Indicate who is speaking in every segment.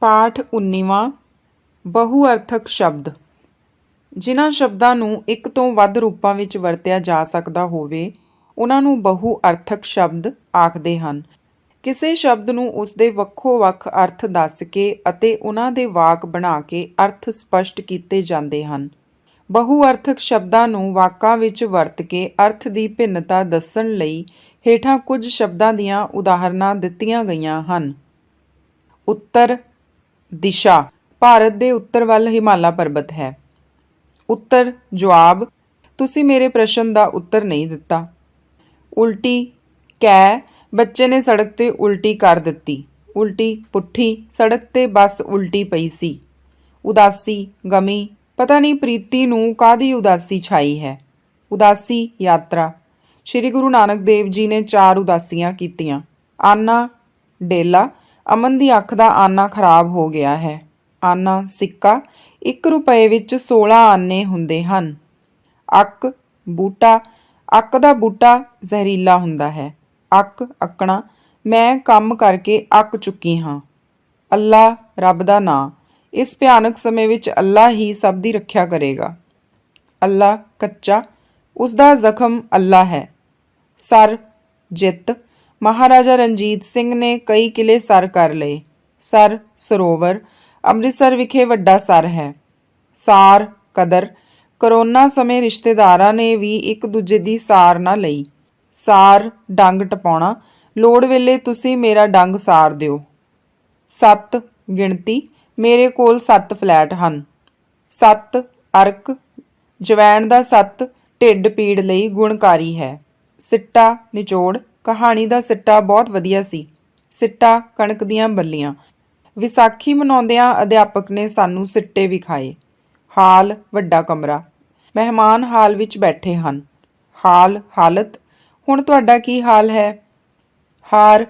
Speaker 1: ਪਾਠ 19ਵਾਂ ਬਹੁਅਰਥਕ ਸ਼ਬਦ। ਜਿਨ੍ਹਾਂ ਸ਼ਬਦਾਂ ਨੂੰ ਇੱਕ ਤੋਂ ਵੱਧ ਰੂਪਾਂ ਵਿੱਚ ਵਰਤਿਆ ਜਾ ਸਕਦਾ ਹੋਵੇ ਉਹਨਾਂ ਨੂੰ ਬਹੁਅਰਥਕ ਸ਼ਬਦ ਆਖਦੇ ਹਨ। ਕਿਸੇ ਸ਼ਬਦ ਨੂੰ ਉਸਦੇ ਵੱਖੋ-ਵੱਖ ਅਰਥ ਦੱਸ ਕੇ ਅਤੇ ਉਹਨਾਂ ਦੇ ਵਾਕ ਬਣਾ ਕੇ ਅਰਥ ਸਪਸ਼ਟ ਕੀਤੇ ਜਾਂਦੇ ਹਨ। ਬਹੁਅਰਥਕ ਸ਼ਬਦਾਂ ਨੂੰ ਵਾਕਾਂ ਵਿੱਚ ਵਰਤ ਕੇ ਅਰਥ ਦੀ ਭਿੰਨਤਾ ਦੱਸਣ ਲਈ ਹੇਠਾਂ ਕੁਝ ਸ਼ਬਦਾਂ ਦੀਆਂ ਉਦਾਹਰਨਾਂ ਦਿੱਤੀਆਂ ਗਈਆਂ ਹਨ। ਉੱਤਰ ਦਿਸ਼ਾ। ਭਾਰਤ ਦੇ ਉੱਤਰ ਵੱਲ ਹਿਮਾਲਾ ਪਰਬਤ ਹੈ। ਉੱਤਰ, ਜਵਾਬ, ਤੁਸੀਂ ਮੇਰੇ ਪ੍ਰਸ਼ਨ ਦਾ ਉੱਤਰ ਨਹੀਂ ਦਿੱਤਾ। ਉਲਟੀ, ਕੈ, ਬੱਚੇ ਨੇ ਸੜਕ ਤੇ ਉਲਟੀ ਕਰ ਦਿੱਤੀ। ਉਲਟੀ, ਪੁੱਠੀ, ਸੜਕ ਤੇ ਬੱਸ ਉਲਟੀ ਪਈ ਸੀ। ਉਦਾਸੀ, ਗਮੀ, ਪਤਾ ਨਹੀਂ ਪ੍ਰੀਤੀ ਨੂੰ ਕਾਦੀ ਉਦਾਸੀ ਛਾਈ ਹੈ। ਉਦਾਸੀ ਯਾਤਰਾ। ਸ੍ਰੀ ਗੁਰੂ ਨਾਨਕ ਦੇਵ ਜੀ ਨੇ ਚਾਰ ਉਦਾਸੀਆਂ ਕੀਤੀਆਂ। ਆਨਾ, ਡੇਲਾ ਅਮਨ ਦੀ ਅੱਖ ਦਾ ਆਨਾ ਖਰਾਬ ਹੋ ਗਿਆ ਹੈ। ਆਨਾ ਸਿੱਕਾ 1 ਰੁਪਏ ਵਿੱਚ 16 ਆਨੇ ਹੁੰਦੇ ਹਨ। ਅੱਕ, ਬੂਟਾ, ਅੱਕ ਦਾ ਬੂਟਾ ਜ਼ਹਿਰੀਲਾ ਹੁੰਦਾ ਹੈ। ਅੱਕ, ਅੱਕਣਾ, ਮੈਂ ਕੰਮ ਕਰਕੇ ਅੱਕ ਚੁੱਕੀ ਹਾਂ। ਅੱਲਾ ਰੱਬ ਦਾ ਨਾਂ। ਇਸ ਭਿਆਨਕ ਸਮੇਂ ਵਿੱਚ ਅੱਲਾ ਹੀ ਸਭ ਦੀ ਰੱਖਿਆ ਕਰੇਗਾ। ਅੱਲਾ ਕੱਚਾ ਉਸ ਦਾ ਜ਼ਖਮ ਅੱਲਾ ਹੈ। ਸਰ, ਜਿੱਤ ਮਹਾਰਾਜਾ ਰਣਜੀਤ ਸਿੰਘ ਨੇ ਕਈ ਕਿਲੇ ਸਰ ਕਰ ਲਏ। ਸਰ, ਸਰੋਵਰ, ਅੰਮ੍ਰਿਤਸਰ ਵਿਖੇ ਵੱਡਾ ਸਰ ਹੈ। ਸਾਰ, ਕਦਰ, ਕਰੋਨਾ ਸਮੇਂ ਰਿਸ਼ਤੇਦਾਰਾਂ ਨੇ ਵੀ ਇੱਕ ਦੂਜੇ ਦੀ ਸਾਰ ਨਾ ਲਈ। ਸਾਰ, ਡੰਗ ਟਪਾਉਣਾ, ਲੋੜ ਵੇਲੇ ਤੁਸੀਂ ਮੇਰਾ ਡੰਗ ਸਾਰ ਦਿਓ। ਸੱਤ, ਗਿਣਤੀ, ਮੇਰੇ ਕੋਲ 7 ਫਲੈਟ ਹਨ। ਸੱਤ, ਅਰਕ, ਜਵੈਣ ਦਾ ਸੱਤ, ਢਿੱਡ ਪੀੜ ਲਈ ਗੁਣਕਾਰੀ ਹੈ। ਸਿੱਟਾ, ਨਿਚੋੜ, ਕਹਾਣੀ ਦਾ ਸਿੱਟਾ ਬਹੁਤ ਵਧੀਆ ਸੀ। ਸਿੱਟਾ, ਕਣਕ ਦੀਆਂ ਬੱਲੀਆਂ। ਵਿਸਾਖੀ ਮਨਾਉਂਦਿਆਂ ਅਧਿਆਪਕ ਨੇ ਸਾਨੂੰ ਸਿੱਟੇ ਵਿਖਾਏ ਹਾਲ, ਵੱਡਾ ਕਮਰਾ। ਮਹਿਮਾਨ ਹਾਲ ਵਿੱਚ ਬੈਠੇ ਹਨ। ਹਾਲ, ਹਾਲਤ? ਹੁਣ ਤੁਹਾਡਾ ਕੀ ਹਾਲ ਹੈ? ਹਾਰ,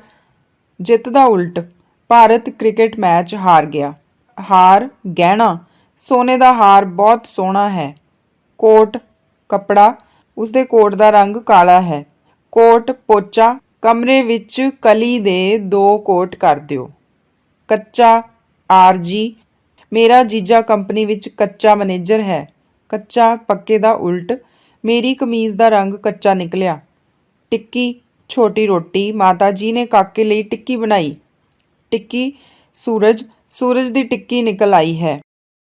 Speaker 1: ਜਿੱਤ ਦਾ ਉਲਟ। ਭਾਰਤ ਕ੍ਰਿਕਟ ਮੈਚ ਹਾਰ ਗਿਆ। ਹਾਰ, ਗਹਿਣਾ। ਸੋਨੇ ਦਾ ਹਾਰ ਬਹੁਤ ਸੋਹਣਾ ਹੈ। ਕੋਟ, ਕਪੜਾ ਉਸਦੇ ਕੋਟ ਦਾ ਰੰਗ ਕਾਲਾ ਹੈ। ਕੋਟ ਪੋਚਾ, ਕਮਰੇ ਵਿੱਚ ਕਲੀ ਦੇ ਦੋ ਕੋਟ ਕਰ ਦਿਓ। ਕੱਚਾ, ਆਰਜੀ। ਮੇਰਾ ਜੀਜਾ ਕੰਪਨੀ ਵਿੱਚ ਕੱਚਾ ਮੈਨੇਜਰ ਹੈ। ਕੱਚਾ, ਪੱਕੇ ਦਾ ਉਲਟ। ਮੇਰੀ ਕਮੀਜ਼ ਦਾ ਰੰਗ ਕੱਚਾ ਨਿਕਲਿਆ। ਟਿੱਕੀ, ਛੋਟੀ ਰੋਟੀ। ਮਾਤਾ ਜੀ ਨੇ ਕਾਕੇ ਲਈ ਟਿੱਕੀ ਬਣਾਈ। ਟਿੱਕੀ, ਸੂਰਜ। ਸੂਰਜ ਦੀ ਟਿੱਕੀ ਨਿਕਲ ਆਈ ਹੈ।